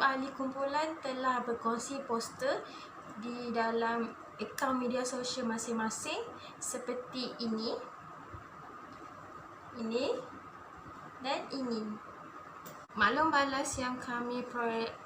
ahli kumpulan telah berkongsi poster di dalam akaun media sosial masing-masing seperti ini, ini dan ini. Maklum balas yang kami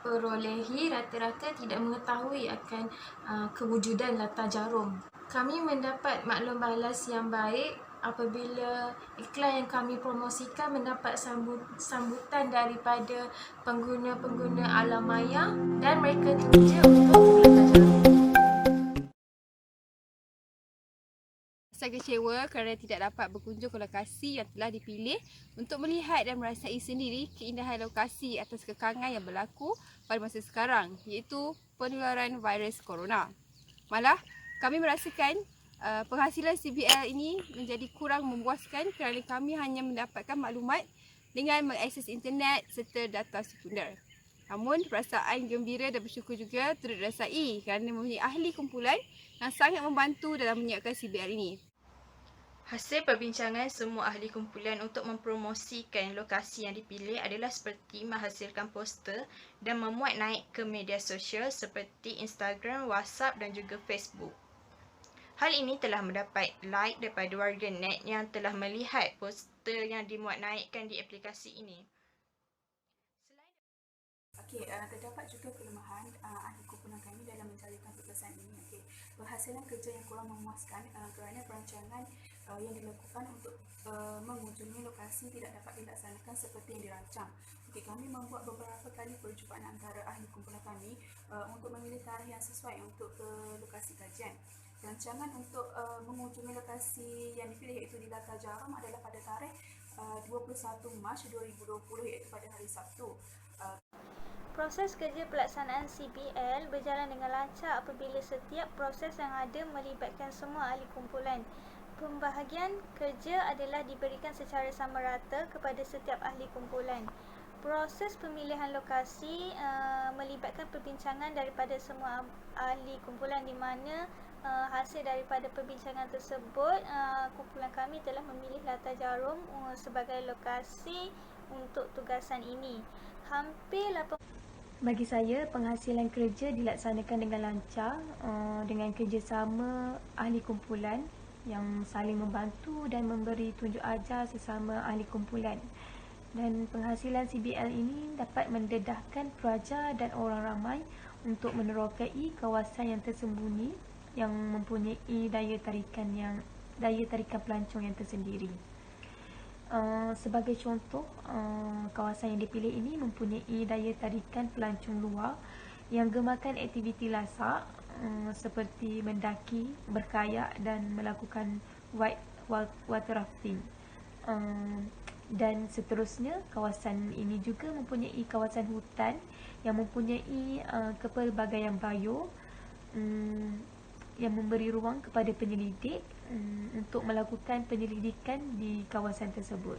perolehi rata-rata tidak mengetahui akan uh, kewujudan latar jarum. Kami mendapat maklum balas yang baik apabila iklan yang kami promosikan mendapat sambut, sambutan daripada pengguna-pengguna alam maya dan mereka teruja untuk. Saya kecewa kerana tidak dapat berkunjung ke lokasi yang telah dipilih untuk melihat dan merasai sendiri keindahan lokasi atas kekangan yang berlaku pada masa sekarang iaitu penularan virus corona. Malah kami merasakan uh, penghasilan CBL ini menjadi kurang memuaskan kerana kami hanya mendapatkan maklumat dengan mengakses internet serta data sekunder. Namun perasaan gembira dan bersyukur juga turut dirasai kerana mempunyai ahli kumpulan yang sangat membantu dalam menyiapkan CBL ini. Hasil perbincangan semua ahli kumpulan untuk mempromosikan lokasi yang dipilih adalah seperti menghasilkan poster dan memuat naik ke media sosial seperti Instagram, WhatsApp dan juga Facebook. Hal ini telah mendapat like daripada warga net yang telah melihat poster yang dimuat naikkan di aplikasi ini. Okey, uh, terdapat juga kelemahan uh, ahli kumpulan kami dalam menjalankan tugasan ini. Okey, berhasilan kerja yang kurang memuaskan uh, kerana perancangan uh, yang dilakukan untuk uh, mengunjungi lokasi tidak dapat dilaksanakan seperti yang dirancang. Okay, kami membuat beberapa kali perjumpaan antara ahli kumpulan kami uh, untuk memilih tarikh yang sesuai untuk ke lokasi kajian. Rancangan untuk uh, mengunjungi lokasi yang dipilih iaitu di Latar Jarum adalah pada tarikh uh, 21 Mac 2020 iaitu pada hari Sabtu. Uh, Proses kerja pelaksanaan CBL berjalan dengan lancar apabila setiap proses yang ada melibatkan semua ahli kumpulan pembahagian kerja adalah diberikan secara sama rata kepada setiap ahli kumpulan. Proses pemilihan lokasi uh, melibatkan perbincangan daripada semua ahli kumpulan di mana uh, hasil daripada perbincangan tersebut uh, kumpulan kami telah memilih Latar Jarum uh, sebagai lokasi untuk tugasan ini. Hampir 8 bagi saya, penghasilan kerja dilaksanakan dengan lancar uh, dengan kerjasama ahli kumpulan yang saling membantu dan memberi tunjuk ajar sesama ahli kumpulan. Dan penghasilan CBL ini dapat mendedahkan pelajar dan orang ramai untuk menerokai kawasan yang tersembunyi yang mempunyai daya tarikan yang daya tarikan pelancong yang tersendiri. Uh, sebagai contoh, uh, kawasan yang dipilih ini mempunyai daya tarikan pelancong luar yang gemakan aktiviti lasak um, seperti mendaki, berkayak dan melakukan white water rafting. Um, dan seterusnya, kawasan ini juga mempunyai kawasan hutan yang mempunyai uh, kepelbagaian bio um, yang memberi ruang kepada penyelidik um, untuk melakukan penyelidikan di kawasan tersebut.